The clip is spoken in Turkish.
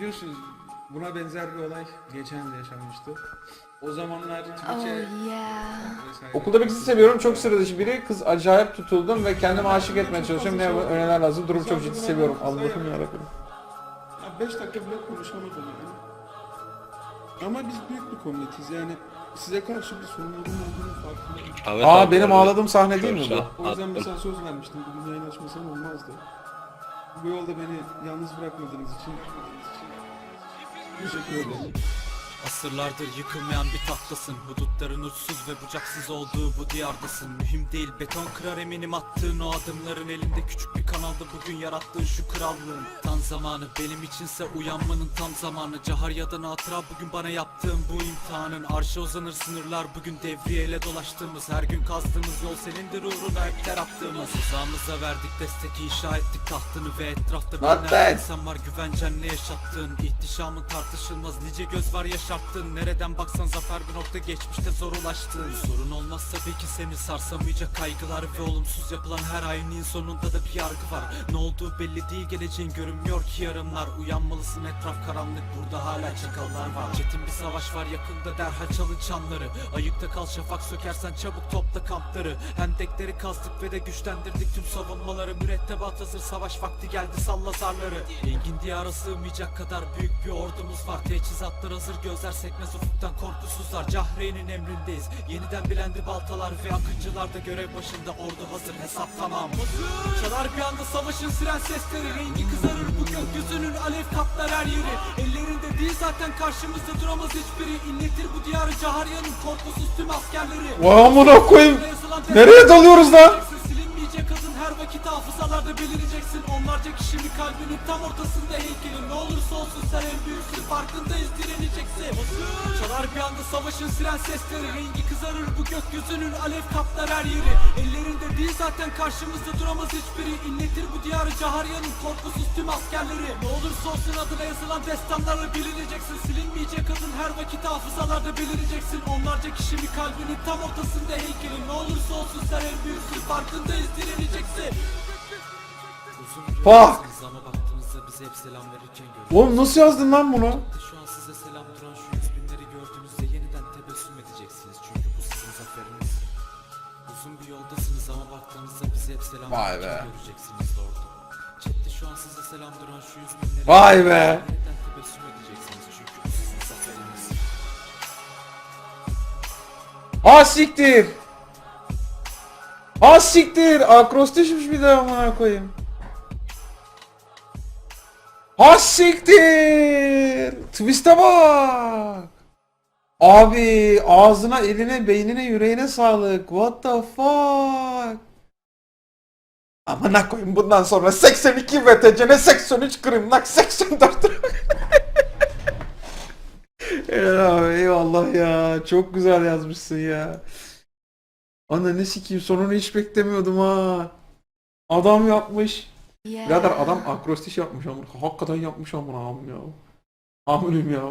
Biliyorsunuz buna benzer bir olay geçen de yaşanmıştı. O zamanlar Oh Twitch'e yeah. vesaire- Okulda bir kızı seviyorum. Çok sıra dışı biri. Kız acayip tutuldum ve kendime aşık etmeye çalışıyorum. Ne öneriler lazım? Durum çok ciddi seviyorum. Allah'ım yarabbim. Ya 5 dakika bile konuşamadım yani. Ama biz büyük bir komünitiz yani size karşı bir sorumluluğum olduğunu farkındayım. Evet Aa abi, benim ağladığım sahne değil mi bu? O yüzden mesela söz vermiştim bugün yayın açmasam olmazdı. Bu yolda beni yalnız bırakmadığınız için teşekkür ederim. Asırlardır yıkılmayan bir tahtasın. Hudutların uçsuz ve bucaksız olduğu bu diyardasın. Mühim değil beton kırar eminim attığın o adımların. Elinde küçük bir kanalda bugün yarattığın şu krallığın. Tam zamanı benim içinse uyanmanın tam zamanı. Caharya'dan hatıra bugün bana yaptığın bu imtihanın. Arşa uzanır sınırlar bugün devriyeyle dolaştığımız. Her gün kazdığımız yol senindir uğruna hep ter attığımız. Rızamıza verdik destek inşa ettik tahtını Ve etrafta binlerce insan var güvencenle yaşattığın. İhtişamın tartışılmaz nice göz var yaşarttığın Nereden baksan zafer bir nokta geçmişte zor ulaştığın Sorun olmazsa belki seni sarsamayacak kaygılar Ve olumsuz yapılan her ayının sonunda da bir yargı var. Ne olduğu belli değil geleceğin görünmüyor ki yarınlar. Uyanmalısın etraf karanlık. Burada hala çakallar var. Çetin bir savaş var yakında derhal çalın çanları Ayıkta kal şafak sökersen çabuk topla kampları. Hendekleri kazdık ve de güçlendirdik tüm savunmaları. Mürettebat hazır savaş vakti geldi salla zarları. Engin diyara sığmayacak kadar büyük bir ordumuz var. Teçhizatlar hazır gözler sekmez ufuktan korkusuzlar Cahreyn'in emrindeyiz. Yeniden bilendi baltalar Ve akıncılar da görev başında ordu hazır hesap tamam. Çalar bir anda savaşın siren sesleri Rengi kızarır bu gökyüzünün alev kaplar her yeri. Ellerinde değil zaten karşımızda duramaz hiçbiri. İnletir bu diyarı Caharya'nın korkusuz tüm askerleri. Vay amına koyayım. Nereye dalıyoruz lan? Onlarca kişinin kalbinin tam ortasında heykelin. Ne olursa olsun sen en büyüksün farkındayız direneceksin. Çalar bir anda savaşın siren sesleri. Rengi kızarır bu gökyüzünün alev kaplar her yeri. Ellerinde değil zaten karşımızda duramaz hiçbiri. İnletir bu diyarı Caharya'nın korkusuz tüm askerleri. Ne olursa olsun adına yazılan destanlarla bilineceksin. Silinmeyecek adın her vakit hafızalarda belireceksin. Onlarca kişinin kalbinin tam ortasında heykelin. Ne olursa olsun sen en büyüksün farkındayız direneceksin Gördük Oğlum nasıl yazdın lan bunu? Şu an size selam duran şu yüz binleri gördüğünüzde yeniden tebessüm edeceksiniz Çünkü bu sizin zaferiniz Uzun bir yoldasınız ama baktığınızda bize hep selam Vay be. göreceksiniz orada Chatte şu an size selam duran şu yüz binleri Vay be. Yeniden tebessüm edeceksiniz çünkü bu sizin zaferiniz Ha siktir. Ha siktir. Akrostişmiş bir de amına koyayım. Ha siktir. Twist'e bak. Abi ağzına, eline, beynine, yüreğine sağlık. What the fuck? Amına koyayım bundan sonra 82 VTC'ne 83 Grimlock 84 Ya, eyvallah ya. Çok güzel yazmışsın ya. Ana ne sikeyim sonunu hiç beklemiyordum ha. Adam yapmış. Yeah. Birader adam akrostiş yapmış ama hakikaten yapmış amına am ya. Amirim ya.